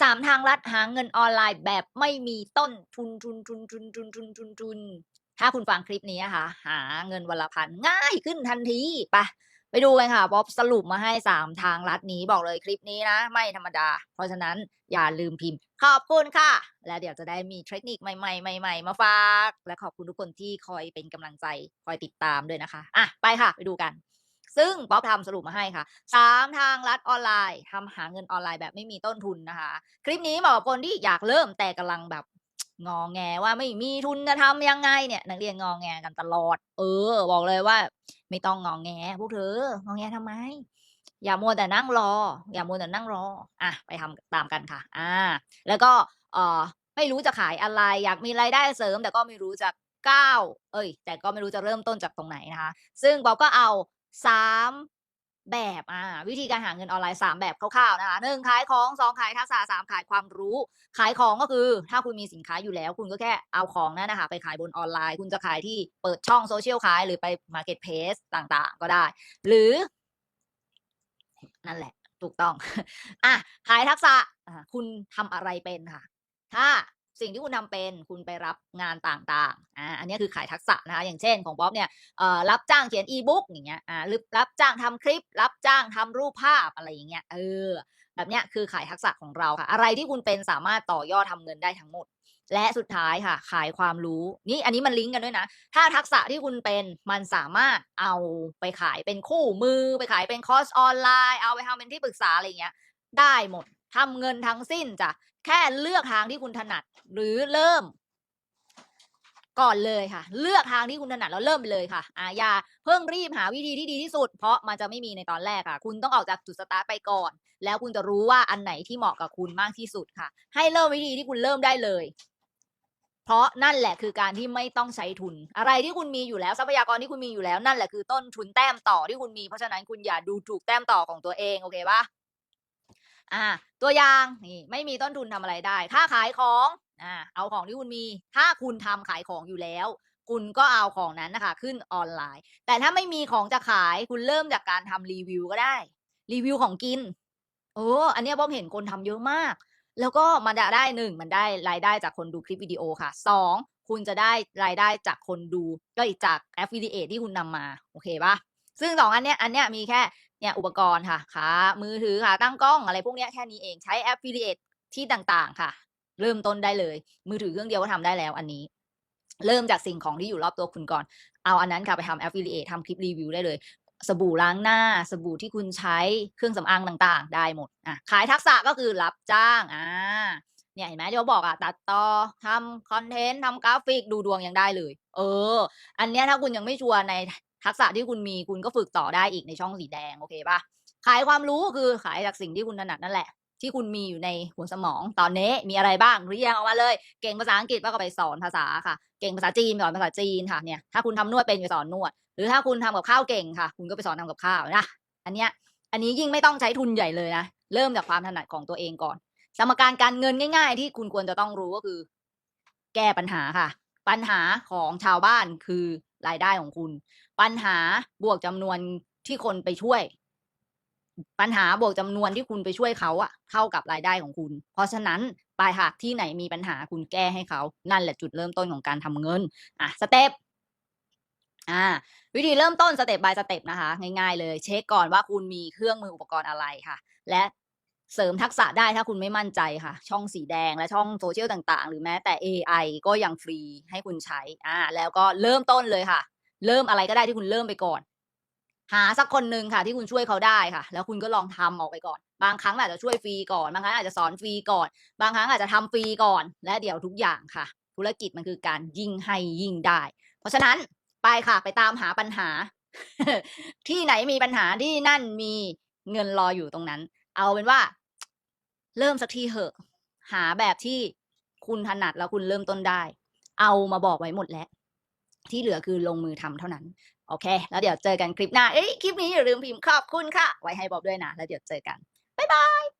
สามทางลัดหาเงินออนไลน์แบบไม่มีต้นทุนทุนทุนทุนทุนทุนทุนทุนถ้าคุณฟังคลิปนี้นะคะหาเงินวันละพันง่ายขึ้นทันทีไปไปดูกันค่ะบ๊อบสรุปมาให้สามทางลัดนี้บอกเลยคลิปนี้นะ ไม่ธรรมดา เพราะฉะนั้นอย่าลืมพิมพ์ ขอบคุณค่ะ แล้วเดี๋ยวจะได้มีเทคนิคใหม่ๆใหม่ๆมาฝาก และขอบคุณทุกคนที่คอยเป็นกำลังใจ คอยติดตามด้วยนะคะ อะ ไปค่ะ ไปดูกัน ซึ่งป๊อบทำสรุปมาให้ค่ะสามทางลัดออนไลน์ทำหาเงินออนไลน์แบบไม่มีต้นทุนนะคะ คลิปนี้เหมาะกับคนที่อยากเริ่มแต่กำลังแบบงอแงว่าไม่มีทุนจะทำยังไงเนี่ย นักเรียนงอแงกันตลอด เออ บอกเลยว่า ไม่ต้องงอแง พวกเธองอแงทำไม อย่ามัวแต่นั่งรอ อย่ามัวแต่นั่งรอ อะ ไปทำตามกันค่ะ อ่า แล้วก็เออไม่รู้จะขายอะไร อยากมีรายได้เสริม แต่ก็ไม่รู้จะก้าวเอ้ย แต่ก็ไม่รู้จะเริ่มต้นจากตรงไหนนะคะ ซึ่งป๊อบก็เอา สามแบบอ่าวิธีการหาเงินออนไลน์สามแบบคร่าวๆนะคะหนึ่งขายของสองขายทักษะสามขายความรู้ ขายของก็คือ ถ้าคุณมีสินค้าอยู่แล้ว คุณก็แค่เอาของนั่นนะคะไปขายบนออนไลน์ คุณจะขายที่เปิดช่องโซเชียลขายหรือไปมาร์เก็ตเพสต่างๆ ก็ได้ หรือ นั่นแหละ ถูกต้อง อะขายทักษะคุณทำอะไรเป็นค่ะ ถ้า สิ่งที่คุณทำเป็นคุณไปรับงานต่างๆอ่าอันนี้คือขายทักษะนะคะอย่างเช่นของบ๊อบเนี่ยเอ่อรับจ้างเขียนอีบุ๊กอย่างเงี้ยอ่าหรือรับจ้างทำคลิป รับจ้างทำรูปภาพอะไรอย่างเงี้ยเออแบบเนี้ยคือขายทักษะของเราค่ะ อะไรที่คุณเป็นสามารถต่อยอดทำเงินได้ทั้งหมด และสุดท้ายค่ะ ขายความรู้นี่อันนี้มันลิงก์กันด้วยนะ ถ้าทักษะที่คุณเป็นมันสามารถเอาไปขายเป็นคู่มือ ไปขายเป็นคอร์สออนไลน์ เอาไปทำเป็นที่ปรึกษาอะไรเงี้ยได้หมด ทำเงินทั้งสิ้นจ้ะแค่เลือกทางที่คุณถนัด หรือเริ่ม ก่อนเลยค่ะ เลือกทางที่คุณถนัดแล้วเริ่มเลยค่ะอาอย่าเพิ่งรีบหาวิธีที่ดีที่สุด เพราะมันจะไม่มีในตอนแรกค่ะ คุณต้องออกจากจุดสตาร์ทไปก่อน แล้วคุณจะรู้ว่าอันไหนที่เหมาะกับคุณมากที่สุดค่ะ ให้เริ่มวิธีที่คุณเริ่มได้เลยเพราะนั่นแหละคือการที่ไม่ต้องใช้ทุน อะไรที่คุณมีอยู่แล้วทรัพยากรที่คุณมีอยู่แล้วนั่นแหละคือต้นทุนแต้มต่อที่คุณมีเพราะฉะนั้นคุณอย่าดูถูกแต้มต่อของตัวเองโอเคปะ อ่า ตัวอย่างนี่ไม่มีต้นทุนทำอะไรได้ ค่าขายของอ่าเอาของที่คุณมี ถ้าคุณทำขายของอยู่แล้ว คุณก็เอาของนั้นนะคะ ขึ้นออนไลน์ แต่ถ้าไม่มีของจะขายคุณเริ่มจากการทำรีวิวก็ได้ รีวิวของกินโอ้อันนี้บอบเห็นคนทำเยอะมาก แล้วก็มันจะได้หนึ่งมันได้รายได้จากคนดูคลิปวิดีโอค่ะสองคุณจะได้รายได้จากคนดูก็อีกจาก affiliate ที่คุณนำมา โอเคปะซึ่งสองอันเนี้ยอันเนี้ยมีแค่ เนี่ยอุปกรณ์ค่ะขามือถือค่ะตั้งกล้องอะไรพวกนี้แค่นี้เองใช้ affiliate ที่ต่างๆ ค่ะ เริ่มต้นได้เลย มือถือเครื่องเดียวก็ทำได้แล้วอันนี้ เริ่มจากสิ่งของที่อยู่รอบตัวคุณก่อน เอาอันนั้นค่ะไปทำ affiliate ทำคลิปรีวิวได้เลย สบู่ล้างหน้า สบู่ที่คุณใช้เครื่องสำอางต่างๆ ได้หมดอะขายทักษะก็คือรับจ้างอ่าเนี่ยเห็นไหมที่เขาบอกอะตัดต่อทำคอนเทนต์ทำกราฟิกดูดวงยังได้เลย เออ อันเนี้ยถ้าคุณยังไม่ชัวร์ใน ทักษะที่คุณมีคุณก็ฝึกต่อได้อีกในช่องสีแดงโอเคปะขายความรู้คือขายจากสิ่งที่คุณถนัดนั่นแหละ ที่คุณมีอยู่ในหัวสมองตอนนี้มีอะไรบ้างเรียงออกมาเลย เก่งภาษาอังกฤษก็ไปสอนภาษาค่ะ เก่งภาษาจีนสอนภาษาจีนค่ะเนี่ยถ้าคุณทำนวดเป็นไปสอนนวด หรือถ้าคุณทำกับข้าวเก่งค่ะ คุณก็ไปสอนทำกับข้าวนะอันเนี้ยอันนี้ยิ่งไม่ต้องใช้ทุนใหญ่เลยนะเริ่มจากความถนัดของตัวเองก่อน สมการการเงินง่าย ๆ ที่คุณควรจะต้องรู้ก็คือ แก้ปัญหาค่ะ ปัญหาของชาวบ้านคือ รายได้ของคุณ ปัญหาบวกจำนวนที่คนไปช่วย ปัญหาบวกจำนวนที่คุณไปช่วยเขาอะเท่ากับรายได้ของคุณ เพราะฉะนั้นปลายหากที่ไหนมีปัญหาคุณแก้ให้เขา นั่นแหละจุดเริ่มต้นของการทำเงินอะสเต็ปอ่าวิธีเริ่มต้นสเต็ป by สเต็ปนะคะ ง่ายๆเลย เช็คก่อนว่าคุณมีเครื่องมืออุปกรณ์อะไรค่ะ และ เสริมทักษะได้ถ้าคุณไม่มั่นใจค่ะ ช่องสีแดงและช่องโซเชียลต่างๆ หรือแม้แต่ AI ก็ยังฟรีให้คุณใช้อ่าแล้วก็เริ่มต้นเลยค่ะ เริ่มอะไรก็ได้ที่คุณเริ่มไปก่อน หาสักคนหนึ่งค่ะ ที่คุณช่วยเขาได้ค่ะ แล้วคุณก็ลองทำออกไปก่อน บางครั้งอาจจะช่วยฟรีก่อนบางครั้งอาจจะสอนฟรีก่อน บางครั้งอาจจะทำฟรีก่อน และเดี๋ยวทุกอย่างค่ะ ธุรกิจมันคือการยิ่งให้ยิ่งได้ เพราะฉะนั้นไปค่ะไปตามหาปัญหา ที่ไหนมีปัญหาที่นั่นมีเงินรออยู่ตรงนั้น เอาเป็นว่า เริ่มสักทีเหอะ หาแบบที่คุณถนัดแล้วคุณเริ่มต้นได้ เอามาบอกไว้หมดแล้ว ที่เหลือคือลงมือทำเท่านั้น โอเค แล้วเดี๋ยวเจอกันคลิปหน้า เอ้ยคลิปนี้อย่าลืมพิมพ์ขอบคุณค่ะ ไว้ให้บอบด้วยนะ แล้วเดี๋ยวเจอกัน บ๊ายบาย